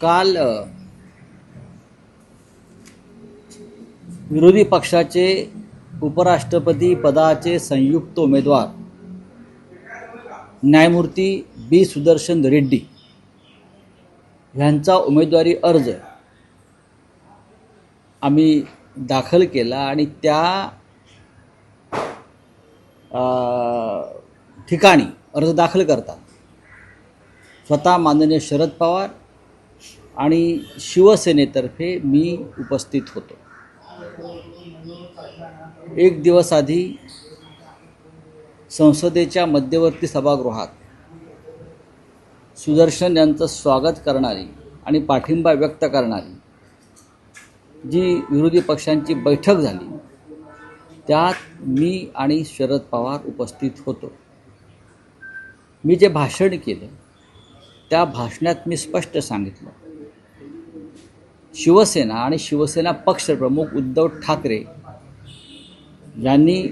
काल विरोधी पक्षाचे उपराष्ट्रपती पदाचे संयुक्त उमेदवार न्यायमूर्ती बी. सुदर्शन रेड्डी ह्यांचा उमेदवारी अर्ज आम्ही दाखल केला आणि त्या ठिकाणी अर्ज दाखल करतात. स्वतः माननीय शरद पवार आणि शिवसेनेतर्फे मी उपस्थित होतो. एक दिवस आधी संसदेच्या मध्यवर्ती सभागृहात सुदर्शन यांचं स्वागत करणारी आणि पाठिंबा व्यक्त करणारी जी विरोधी पक्षांची बैठक झाली त्यात मी आणि शरद पवार उपस्थित होतो. मी जे भाषण केलं त्या भाषणात मी स्पष्ट सांगितलं. शिवसेना आणि शिवसेना पक्षप्रमुख उद्धव ठाकरे यांनी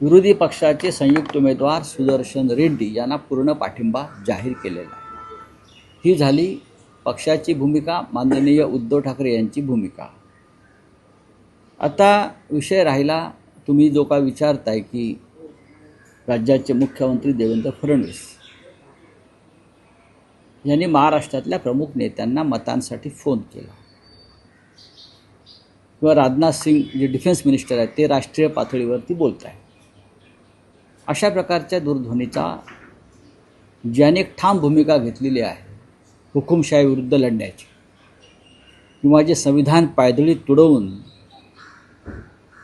विरोधी पक्षाचे संयुक्त उमेदवार सुदर्शन रेड्डी यांना पूर्ण पाठिंबा जाहीर केलेला आहे. ही झाली पक्षाची भूमिका माननीय उद्धव ठाकरे यांची भूमिका. आता विषय राहिला तुम्ही जो का विचारताय की राज्याचे मुख्यमंत्री देवेंद्र फडणवीस यांनी महाराष्ट्रातल्या प्रमुख नेत्यांना मतांसाठी फोन केला. किंवा राजनाथ सिंग जे डिफेन्स मिनिस्टर आहेत ते राष्ट्रीय पातळीवरती बोलत आहेत. अशा प्रकारच्या दूरध्वनीचा ज्याने एक ठाम भूमिका घेतलेली आहे हुकुमशाही विरुद्ध लढण्याची किंवा जे संविधान पायदळी तुडवून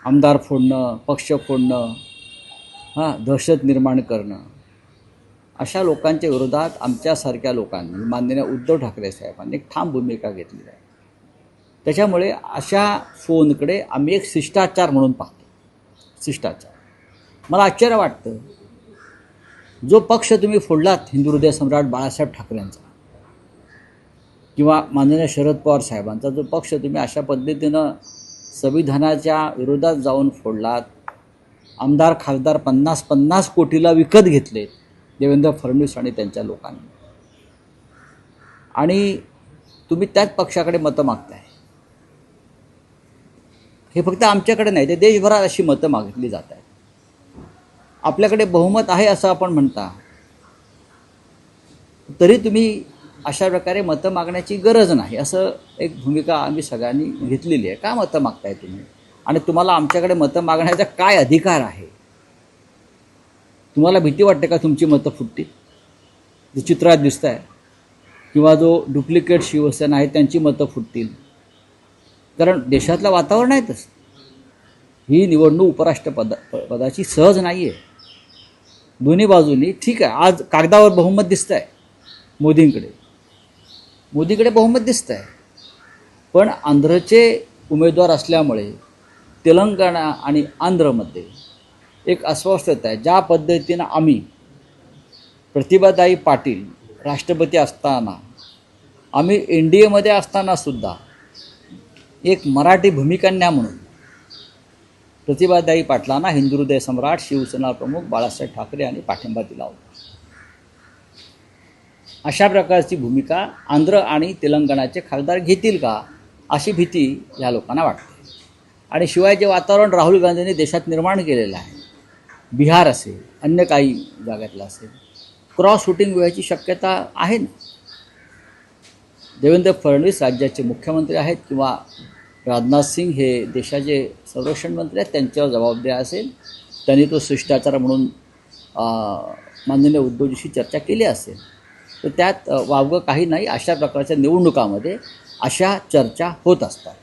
आमदार फोडणं पक्ष फोडणं हां दहशत निर्माण करणं अशा लोकांच्या विरोधात आमच्यासारख्या लोकांनी माननीय उद्धव ठाकरे साहेबांनी एक ठाम भूमिका घेतली आहे. त्याच्यामुळे अशा फोनकडे आम्ही एक शिष्टाचार म्हणून पाहतो. शिष्टाचार. मला आश्चर्य वाटतं जो पक्ष तुम्ही फोडलात हिंदू हृदय सम्राट बाळासाहेब ठाकरेंचा किंवा माननीय शरद पवार साहेबांचा जो पक्ष तुम्ही अशा पद्धतीनं संविधानाच्या विरोधात जाऊन फोडलात आमदार खासदार पन्नास पन्नास कोटीला विकत घेतलेत देवेंद्र फडणवीस आणि त्यांच्या लोकांनी. आणि तुम्ही त्याच पक्षाकडे मतं मागताय. हे फक्त आमच्याकडे नाही ते देशभरात अशी मतं मागितली जात आहेत आपल्याकडे बहुमत आहे असं आपण म्हणता. तरी तुम्ही अशा प्रकारे मतं मागण्याची गरज नाही असं एक भूमिका आम्ही सगळ्यांनी घेतलेली आहे. का मतं मागताय तुम्ही? आणि तुम्हाला आमच्याकडे मतं मागण्याचा काय अधिकार आहे? तुम्हाला भीती वाटते का तुमची मतं फुटतील? जे चित्रात दिसत आहे किंवा जो डुप्लिकेट शिवसेना आहे त्यांची मतं फुटतील. कारण देशातलं वातावरण आहे तसं. ही निवडणूक उपराष्ट्रपदा प- पदाची सहज नाही आहे दोन्ही बाजूनी ठीक आहे. आज कागदावर बहुमत दिसतं आहे मोदींकडे. मोदीकडे बहुमत दिसतं आहे पण आंध्रचे उमेदवार असल्यामुळे तेलंगणा आणि आंध्रमध्ये एक अस्वस्थता आहे. ज्या पद्धतीनं आम्ही प्रतिभाताई पाटील राष्ट्रपती असताना आम्ही एन डी एमध्ये असतानासुद्धा एक मराठी भूमिकन्या म्हणून प्रतिभादायी पाटलांना हिंदू हृदय सम्राट शिवसेना प्रमुख बाळासाहेब ठाकरे यांनी पाठिंबा दिला होता. अशा प्रकारची भूमिका आंध्र आणि तेलंगणाचे खासदार घेतील का अशी भीती या लोकांना वाटते. आणि शिवाय जे वातावरण राहुल गांधींनी देशात निर्माण केलेलं आहे बिहार असेल अन्य काही जागातलं असेल क्रॉस शूटिंग व्हायची शक्यता आहे ना? देवेंद्र फडणवीस राज्याचे मुख्यमंत्री आहेत किंवा राजनाथ सिंग हे देशाचे संरक्षण मंत्री आहेत त्यांच्यावर जबाबदारी असेल त्यांनी तो शिष्टाचार म्हणून माननीय उद्धवजीशी चर्चा केली असेल तर त्यात वावगं काही नाही. अशा प्रकारच्या निवडणुकामध्ये अशा चर्चा होत असतात.